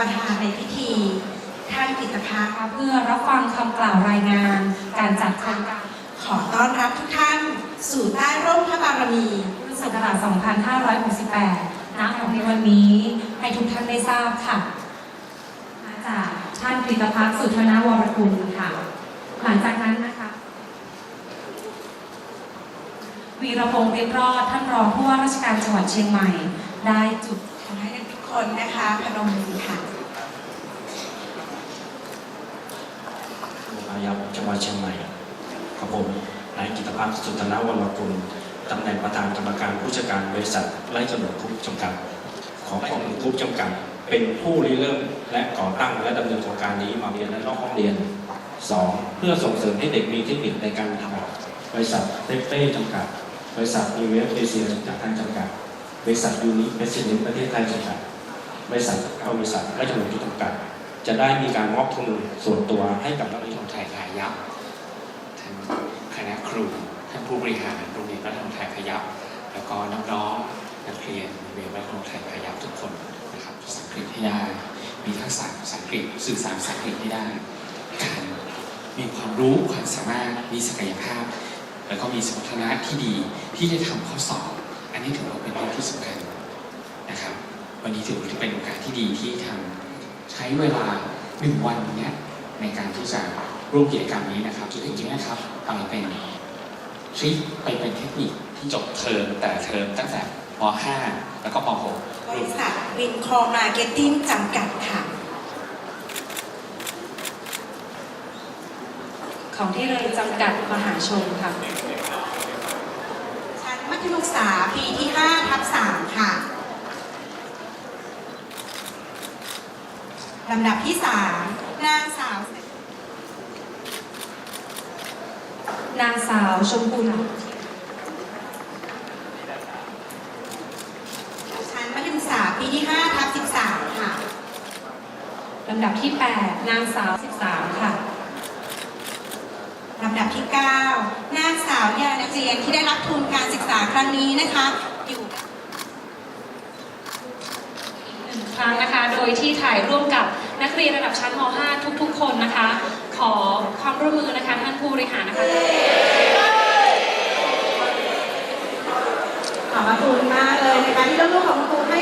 ประธานในพิธีท่านกิตภาเพื่อรับฟังคำกล่าวรายงาน การจัดโครงการขอต้อนรับทุกท่าน สู่ใต้ร่มพระบารมีพุทธศักราช 2568ณของในวันนี้ให้ทุกท่านได้ทราบค่ะมาจากท่านกฤตภักสุธนาวรกุลค่ะ หลังจากนั้นนะคะวีรพงษ์เรียบรอดท่านรองผู้ว่าราชการจังหวัดเชียงใหม่ ได้จุด คนนะคะพนมมือค่ะอายับจังหวัดเชียงใหม่กับผมนายกิตภักดิ์สุธนาวรกุลตำแหน่งประธานกรรมการผู้จัดการบริษัทไร่ขนมคุปจำกัด ขอขอบคุปจำกัด เป็นผู้ริเริ่มและก่อตั้งและดำเนินโครงการนี้มาเรียนและนอกห้องเรียน 2. เพื่อส่งเสริมให้เด็กมีเทคนิคในการทำบริษัทเทฟเต้จำกัด บริษัทอีเวฟเอเชียจากทางจำกัด บริษัทยูนิเพชรนิประเทศไทยจำกัด บริษัทบริษัทไร่ขนมคุปจำกัด จะได้มีการมอบทุนส่วนตัวให้กับนักเรียนทงไทยพายัพท่านคณะครูท่านผู้บริหารโรงเรียนวัดทงไทยพายัพแล้วก็น้องๆนักเรียนโรงเรียนวัดทงไทยพายัพทุกคนนะครับภาษาอังกฤษให้ได้มีทักษะภาษาอังกฤษสื่อสารภาษาอังกฤษให้ได้การมีความรู้ความสามารถมีศักยภาพ แล้วก็มีสมรรถนะที่ดีที่จะทำข้อสอบ อันนี้ถือว่าเป็นเรื่องที่สำคัญนะครับ วันนี้ถือว่าเป็นโอกาสที่ดีที่ทำใช้เวลาหนึ่งวันเนี้ยในการที่จะร่วมกิจกรรมนี้นะครับจริงๆนะครับไปเป็นทริคไปเป็นเทคนิคที่จบเทอมแต่เทอมตั้งแต่ม .5 แล้วก็ม .6 บริษัทวินคอมาร์เก็ตติ้งจำกัดค่ะ ของที่เลยจำกัดมหาชนค่ะชั้นมัธยมศึกษาปีที่5ทับ3ค่ะ ลำดับที่ 3 นางสาว นางสาวชมพูหลาชั้นมัธยมศึกษาปีที่5ทับ13 ค่ะ ลำดับที่ 8 นางสาว 13 ค่ะลำดับที่ 9 นางสาวยานักเรียนที่ได้รับทุนการศึกษาครั้งนี้นะคะ อยู่ หนึ่ง ครั้งนะคะ โดยที่ถ่ายร่วมกับนักเรียนระดับชั้นม .5 ทุก ๆ คนนะคะ ขอความร่วมมือนะคะท่านผู้บริหารนะคะ ขอบพระคุณมากเลยนะคะที่ลูกๆของคุณครูให้